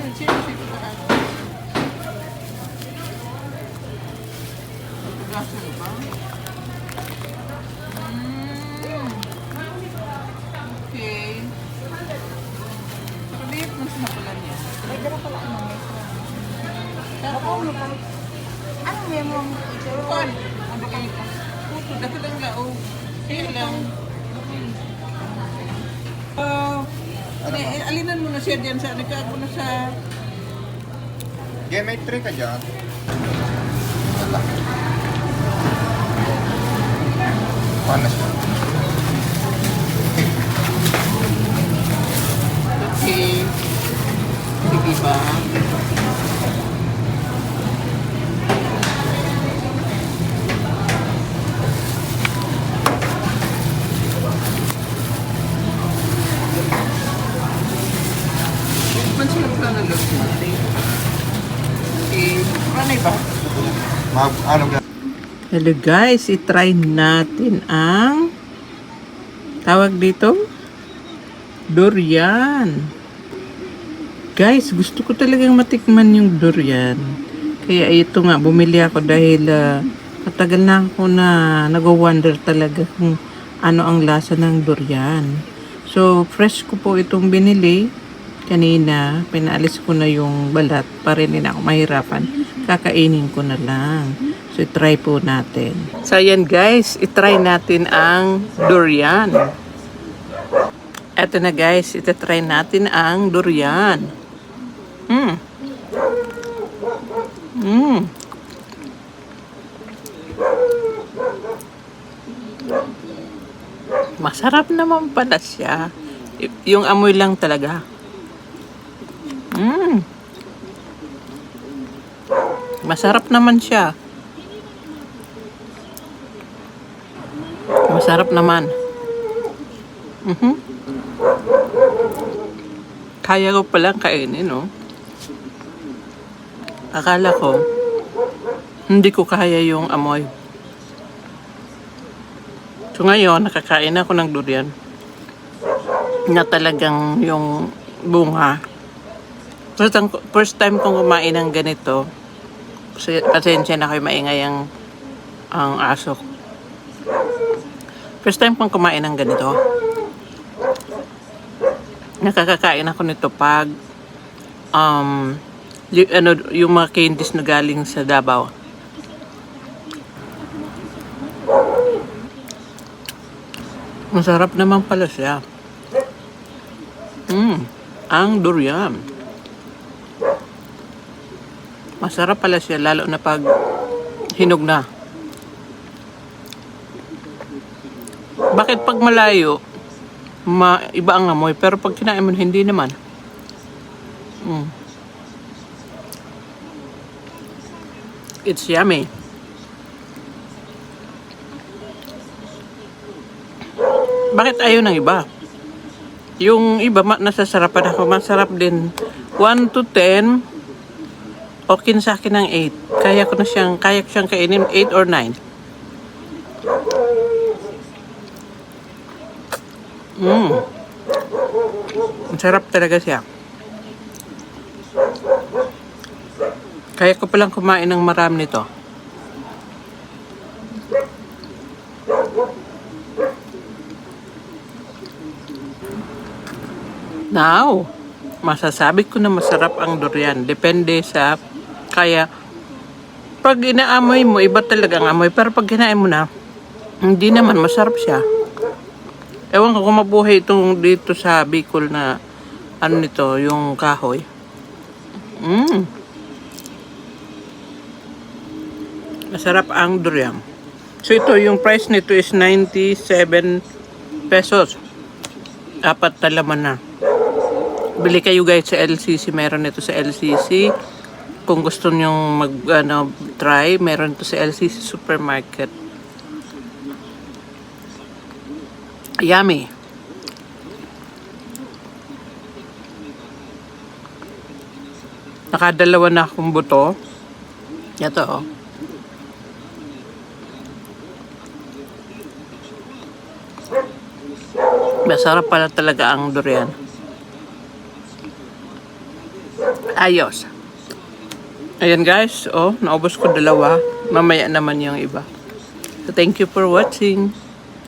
Ano, na na mo may mo ito? Ano kayo? Puto, dati lang lao. Kaya lang. Ano, eh, alinan mo na siya dyan sa, nagkago na sa, Yeah, may tray ka dyan. Paano siya? okay. Sige ba? Loob natin. Okay. Ba? Mag, ga? Hello guys, itry natin ang tawag dito durian. Guys, gusto ko talagang matikman yung durian. Kaya ito nga, bumili ako dahil ah, matagal na ako na nag-wonder talaga kung ano ang lasa ng durian. So, fresh ko po itong binili. Kanina, pinaalis ko na yung balat para hindi na ako mahirapan. Kakainin ko na lang. So, try po natin. So, ayan guys, itry natin ang durian. Eto na guys, itatry natin ang durian. Mm. Mm. Masarap naman pala siya. Yung amoy lang talaga. Mm. Masarap naman siya. Masarap naman. Mhm. Kaya ko palang kainin, no? Akala ko, hindi ko kaya yung amoy. So ngayon, nakakain ako ng durian na talagang yung bunga. First time, first time kong kumain ng ganito, kasi pasensya na kayo maingay ang, ang aso. First time kong kumain ng ganito. Nakakakain ako nito pag um, y- ano, yung mga candies na galing sa Davao. Masarap naman pala siya. Mm, ang durian. Masarap pala siya lalo na pag hinog na. Bakit pag malayo, ma iba ang amoy, pero pag kinain mo hindi naman. Mm. It's yummy. Bakit ayaw ng iba? Yung iba, nasasarapan ako. Masarap din. 1 to 10, okay na sa akin ng 8. Kaya ko na siyang, kaya ko siyang kainin 8 or 9. Mm. Ang sarap talaga siya. Kaya ko palang kumain ng marami nito. Now, masasabi ko na masarap ang durian. Depende sa, kaya, pag inaamoy mo, iba talaga ang amoy. Pero pag kinain mo na, hindi naman, masarap siya. Ewan ko kung mabuhay itong dito sa Bicol na, ano nito, yung kahoy. Mm. Masarap ang durian. So ito, yung price nito is 97 pesos. Apat na laman na. Bili kayo guys sa LCC. Meron ito sa LCC. Kung gusto nyong mag ano, try, meron ito sa LCC supermarket. Yummy. Nakadalawa na akong buto. Ito oh. Masarap pala talaga ang durian. Ayos. Ayan guys, oh, naubos ko dalawa. Mamaya naman yung iba. So, thank you for watching.